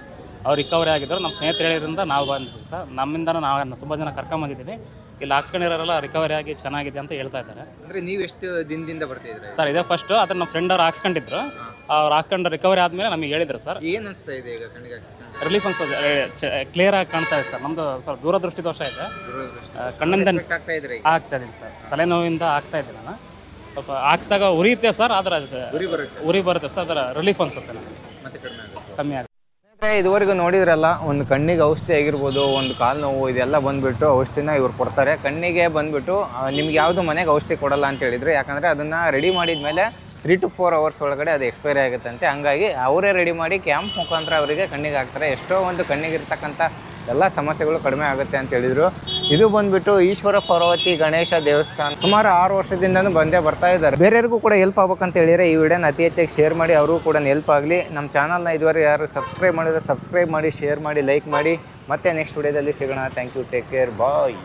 ಅವ್ರು ರಿಕವರಿ ಆಗಿದ್ರು. ನಮ್ಮ ಸ್ನೇಹಿತರು ಹೇಳಿದ್ರಿಂದ ನಾವು ಬಂದಿದ್ವಿ ಸರ್. ನಮ್ಮಿಂದ ನಾವು ತುಂಬ ಜನ ಕರ್ಕೊಂಬಂದಿದ್ದೀವಿ ಇಲ್ಲಿ ಹಾಕ್ಸ್ಕೊಂಡಿರೋರೆಲ್ಲ ರಿಕವರಿ ಆಗಿ ಚೆನ್ನಾಗಿದೆ ಅಂತ ಹೇಳ್ತಾ ಇದ್ದಾರೆ. ಅಂದರೆ ನೀವು ಎಷ್ಟು ದಿನದಿಂದ ಬರ್ತಿದ್ರಿ ಸರ್ ಇದೇ ಫಸ್ಟು ಅದನ್ನು ನಮ್ಮ ಫ್ರೆಂಡ್ ಅವ್ರು ಹಾಕ್ಸ್ಕೊಂಡಿದ್ರು. ಅವ್ರು ಹಾಕ್ಕೊಂಡು ರಿಕವರಿ ಆದಮೇಲೆ ನಮಗೆ ಹೇಳಿದ್ರು ಸರ್. ಏನ್ ಅನ್ಸ್ತಾ ಇದೆ ಈಗ ಕಣ್ಣಿಗೆ ಹಾಕಿಸ್ಕೊಂಡು ರಿಲೀಫ್ ಅನ್ಸ್ತದೆ ಕ್ಲಿಯರ್ ಆಗಿ ಕಾಣ್ತಾ ಇದೆ ಸರ್. ನಮ್ದು ಸರ್ ದೂರದೃಷ್ಟಿ ದೋಷ ಇದೆ. ಆ, ಕಣ್ಣಿಂದ ಆಗ್ತಾ ಇದ್ರಿ ಆಗ್ತಾ ಇದ್ದೀನಿ ಸರ್. ತಲೆನೋವಿಂದ ಆಗ್ತಾ ಇದ್ದೀನಿ ನಾನು. ಸ್ವಲ್ಪ ಹಾಕ್ಸಿದಾಗ ಉರಿಯುತ್ತೆ ಸರ್ ಅದರ ಗುರಿ ಬರುತ್ತೆ. ಉರಿ ಬರುತ್ತೆ ಸರ್ ಅದರ ರಿಲೀಫ್ ಅನ್ಸುತ್ತೆ ನನಗೆ ಮತ್ತೆ ಕಡಿಮೆ ಆಗುತ್ತೆ. ಕಮ್ಮಿ ಆಗುತ್ತೆ. ಸ್ನೇಹಿತರೆ, ಇದುವರೆಗೂ ನೋಡಿದ್ರಲ್ಲ ಒಂದು ಕಣ್ಣಿಗೆ ಔಷಧಿ ಆಗಿರ್ಬೋದು ಒಂದು ಕಾಲು ನೋವು ಇದೆಲ್ಲ ಬಂದ್ಬಿಟ್ಟು ಔಷಧಿನ ಇವ್ರು ಕೊಡ್ತಾರೆ. ಕಣ್ಣಿಗೆ ಬಂದ್ಬಿಟ್ಟು ಆ, ನಿಮ್ಗೆ ಯಾವುದು ಮನೆಗೆ ಔಷಧಿ ಕೊಡಲ್ಲ ಅಂತ ಹೇಳಿದ್ರು ಯಾಕಂದರೆ ಅದನ್ನು ರೆಡಿ ಮಾಡಿದ್ಮೇಲೆ ತ್ರೀ ಟು ಫೋರ್ ಅವರ್ಸ್ ಒಳಗಡೆ ಅದು ಎಕ್ಸ್ಪೈರಿ ಆಗುತ್ತಂತೆ. ಹಂಗಾಗಿ ಅವರೇ ರೆಡಿ ಮಾಡಿ ಕ್ಯಾಂಪ್ ಮುಖಾಂತರ ಅವರಿಗೆ ಕಣ್ಣಿಗೆ ಹಾಕ್ತಾರೆ. ಎಷ್ಟೋ ಒಂದು ಕಣ್ಣಿಗೆ ಇರ್ತಕ್ಕಂಥ ಎಲ್ಲ ಸಮಸ್ಯೆಗಳು ಕಡಿಮೆ ಆಗುತ್ತೆ ಅಂತ ಹೇಳಿದರು. ಇದು ಬಂದ್ಬಿಟ್ಟು ಈಶ್ವರ ಪಾರ್ವತಿ ಗಣೇಶ ದೇವಸ್ಥಾನ ಸುಮಾರು ಆರು ವರ್ಷದಿಂದನೂ ಬಂದೇ ಬರ್ತಾ ಇದ್ದಾರೆ. ಬೇರೆಯವ್ರಿಗೂ ಕೂಡ ಹೆಲ್ಪ್ ಆಗ್ಬೇಕಂತ ಹೇಳಿದರೆ ಈ ವಿಡಿಯೋನ ಅತಿ ಹೆಚ್ಚಾಗಿ ಶೇರ್ ಮಾಡಿ. ಅವ್ರಿಗೂ ಕೂಡ ಹೆಲ್ಪ್ ಆಗಲಿ. ನಮ್ಮ ಚಾನಲ್ನ ಇದುವರೆಗೆ ಯಾರು ಸಬ್ಸ್ಕ್ರೈಬ್ ಮಾಡಿದ್ರೆ ಸಬ್ಸ್ಕ್ರೈಬ್ ಮಾಡಿ ಶೇರ್ ಮಾಡಿ ಲೈಕ್ ಮಾಡಿ. ಮತ್ತೆ ನೆಕ್ಸ್ಟ್ ವಿಡಿಯೋದಲ್ಲಿ ಸಿಗೋಣ. Thank you take care bye